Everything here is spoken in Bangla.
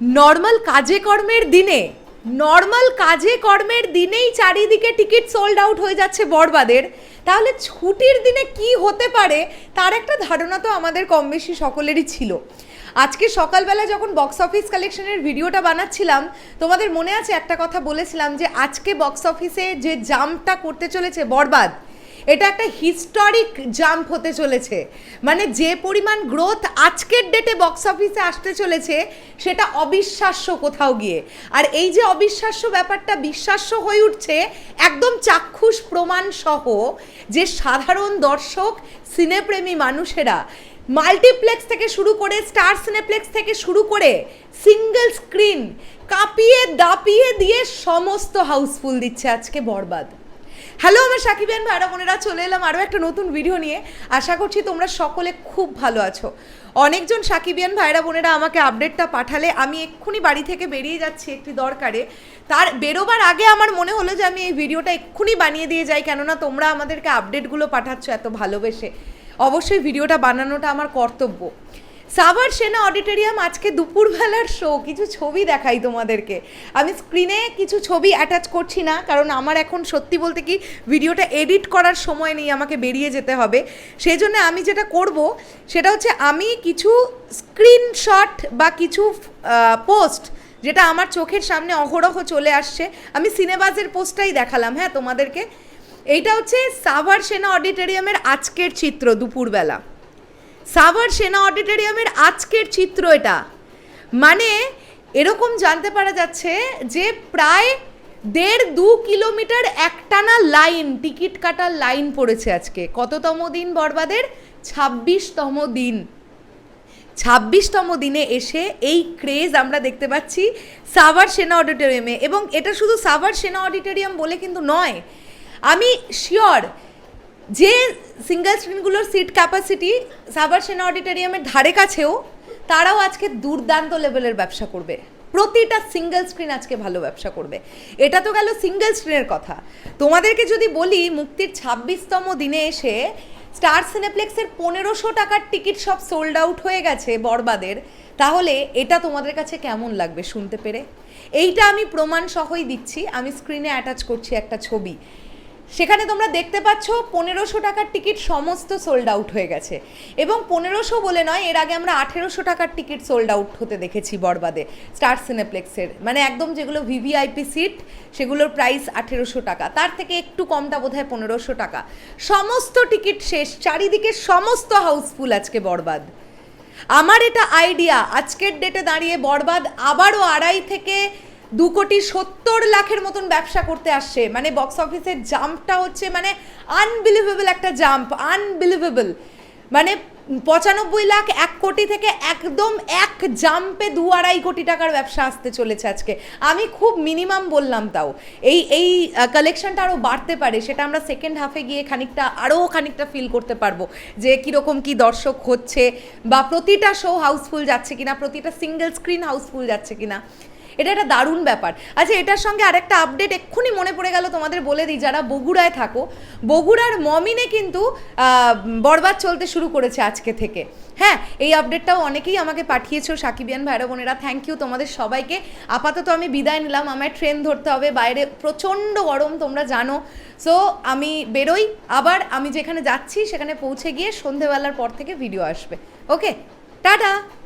নর্মাল কাজে কর্মের দিনে নর্মাল কাজে কর্মের দিনেই চারিদিকে টিকিট সোল্ড আউট হয়ে যাচ্ছে বরবাদের। তাহলে ছুটির দিনে কি হতে পারে, তার একটা ধারণা তো আমাদের কম বেশি সকলেরই ছিল। আজকে সকালবেলা যখন বক্স অফিস কালেকশনের ভিডিওটা বানাচ্ছিলাম, তোমাদের মনে আছে একটা কথা বলেছিলাম যে আজকে বক্স অফিসে যে জাম্পটা করতে চলেছে বরবাদ এটা একটা হিস্টোরিক জাম্প হতে চলেছে। মানে যে পরিমাণ গ্রোথ আজকের ডেটে বক্স অফিসে আসতে চলেছে, সেটা অবিশ্বাস্য কোথাও গিয়ে। আর এই যে অবিশ্বাস্য ব্যাপারটা বিশ্বাস্য হয়ে উঠছে, একদম চাক্ষুষ প্রমাণ সহ যে সাধারণ দর্শক সিনেপ্রেমী মানুষেরা মাল্টিপ্লেক্স থেকে শুরু করে স্টার সিনেপ্লেক্স থেকে শুরু করে সিঙ্গেল স্ক্রিন কাঁপিয়ে দাপিয়ে দিয়ে সমস্ত হাউসফুল দিচ্ছে আজকে বরবাদ। হ্যালো আমার সাকিবিয়ান ভাইরা বোনেরা, চলে এলাম আরও একটা নতুন ভিডিও নিয়ে। আশা করছি তোমরা সকলে খুব ভালো আছো। অনেকজন সাকিবিয়ান ভাইরা বোনেরা আমাকে আপডেটটা পাঠালে, আমি এক্ষুনি বাড়ি থেকে বেরিয়ে যাচ্ছি একটি দরকারে। তার বেরোবার আগে আমার মনে হলো যে আমি এই ভিডিওটা এক্ষুনি বানিয়ে দিয়ে যাই, কেননা তোমরা আমাদেরকে আপডেটগুলো পাঠাচ্ছ এত ভালোবেসে। অবশ্যই ভিডিওটা বানানোটা আমার কর্তব্য। সাভার সেনা অডিটোরিয়াম আজকে দুপুরবেলার শো কিছু ছবি দেখাই তোমাদেরকে। আমি স্ক্রিনে কিছু ছবি অ্যাটাচ করছি না, কারণ আমার এখন সত্যি বলতে কি ভিডিওটা এডিট করার সময় নেই, আমাকে বেরিয়ে যেতে হবে। সেই জন্য আমি যেটা করব, সেটা হচ্ছে আমি কিছু স্ক্রিনশট বা কিছু পোস্ট যেটা আমার চোখের সামনে অহরহ চলে আসছে, আমি সিনেবাজের পোস্টটাই দেখালাম। হ্যাঁ তোমাদেরকে। এইটা হচ্ছে সাভার সেনা অডিটোরিয়ামের আজকের চিত্র দুপুরবেলা। সাভার সেনা অডিটোরিয়ামের আজকের চিত্র এটা। মানে এরকম জানতে পারা যাচ্ছে যে প্রায় দেড় দু কিলোমিটার একটানা লাইন, টিকিট কাটার লাইন পড়েছে আজকে। কততম দিন বরবাদের? ছাব্বিশতম দিন। ছাব্বিশতম দিনে এসে এই ক্রেজ আমরা দেখতে পাচ্ছি সাভার সেনা অডিটোরিয়ামে। এবং এটা শুধু সাভার সেনা অডিটোরিয়াম বলে কিন্তু নয়, আমি শিওর যে সিঙ্গেল স্ক্রিনগুলোর সিট ক্যাপাসিটি সাভার সেনা অডিটোরিয়ামের ধারে কাছেও, তারাও আজকে দুর্দান্ত লেভেলের ব্যবসা করবে। প্রতিটা সিঙ্গেল স্ক্রিন আজকে ভালো ব্যবসা করবে। এটা তো গেল সিঙ্গেল স্ক্রিনের কথা। তোমাদেরকে যদি বলি, মুক্তির ছাব্বিশতম দিনে এসে স্টার সিনেপ্লেক্সের পনেরোশো টাকার টিকিট সব সোল্ড আউট হয়ে গেছে বরবাদের। তাহলে এটা তোমাদের কাছে কেমন লাগবে শুনতে পেরে? এইটা আমি প্রমাণ সহই দিচ্ছি। আমি স্ক্রিনে অ্যাটাচ করছি একটা ছবি। সেখানে তোমরা দেখতে পাচ্ছ পনেরোশো টাকার টিকিট সমস্ত সোল্ড আউট হয়ে গেছে। এবং পনেরোশো বলে নয়, এর আগে আমরা আঠেরোশো টাকার টিকিট সোল্ড আউট হতে দেখেছি বরবাদে স্টার সিনেপ্লেক্সের মানে একদম যেগুলো ভিভিআইপি সিট সেগুলোর প্রাইস আঠেরোশো টাকা। তার থেকে একটু কমটা বোধ হয় পনেরোশো টাকা। সমস্ত টিকিট শেষ, চারিদিকে সমস্ত হাউসফুল আজকে বরবাদ। আমার এটা আইডিয়া আজকের ডেটে দাঁড়িয়ে বরবাদ আবারও আড়াই থেকে দু কোটি সত্তর লাখের মতন ব্যবসা করতে আসছে। মানে বক্স অফিসের জাম্পটা হচ্ছে মানে আনবিলিভেবল একটা জাম্প আনবিলিভেবল মানে পঁচানব্বই লাখ এক কোটি থেকে একদম এক জাম্পে দু আড়াই কোটি টাকার ব্যবসা আসতে চলেছে আজকে। আমি খুব মিনিমাম বললাম তাও। এই এই কালেকশনটা আরও বাড়তে পারে, সেটা আমরা সেকেন্ড হাফে গিয়ে খানিকটা আরও খানিকটা ফিল করতে পারব। যে কীরকম কি দর্শক হচ্ছে, বা প্রতিটা শো হাউসফুল যাচ্ছে কিনা, প্রতিটা সিঙ্গেল স্ক্রিন হাউসফুল যাচ্ছে কিনা। এটা একটা দারুণ ব্যাপার। আচ্ছা এটার সঙ্গে আরেকটা আপডেট এক্ষুনি মনে পড়ে গেল তোমাদের বলে দিই, যারা বগুড়ায় থাকো। বগুড়ার মমিনে কিন্তু বরবাদ চলতে শুরু করেছে আজকে থেকে। হ্যাঁ এই আপডেটটাও অনেকেই আমাকে পাঠিয়েছো, সাকিবিয়ান ভাইরা বোনেরা। থ্যাংক ইউ তোমাদের সবাইকে। আপাতত আমি বিদায় নিলাম। আমায় ট্রেন ধরতে হবে। বাইরে প্রচণ্ড গরম, তোমরা জানো। সো আমি বেরোই। আবার আমি যেখানে যাচ্ছি, সেখানে পৌঁছে গিয়ে সন্ধেবেলার পর থেকে ভিডিও আসবে। ওকে টাটা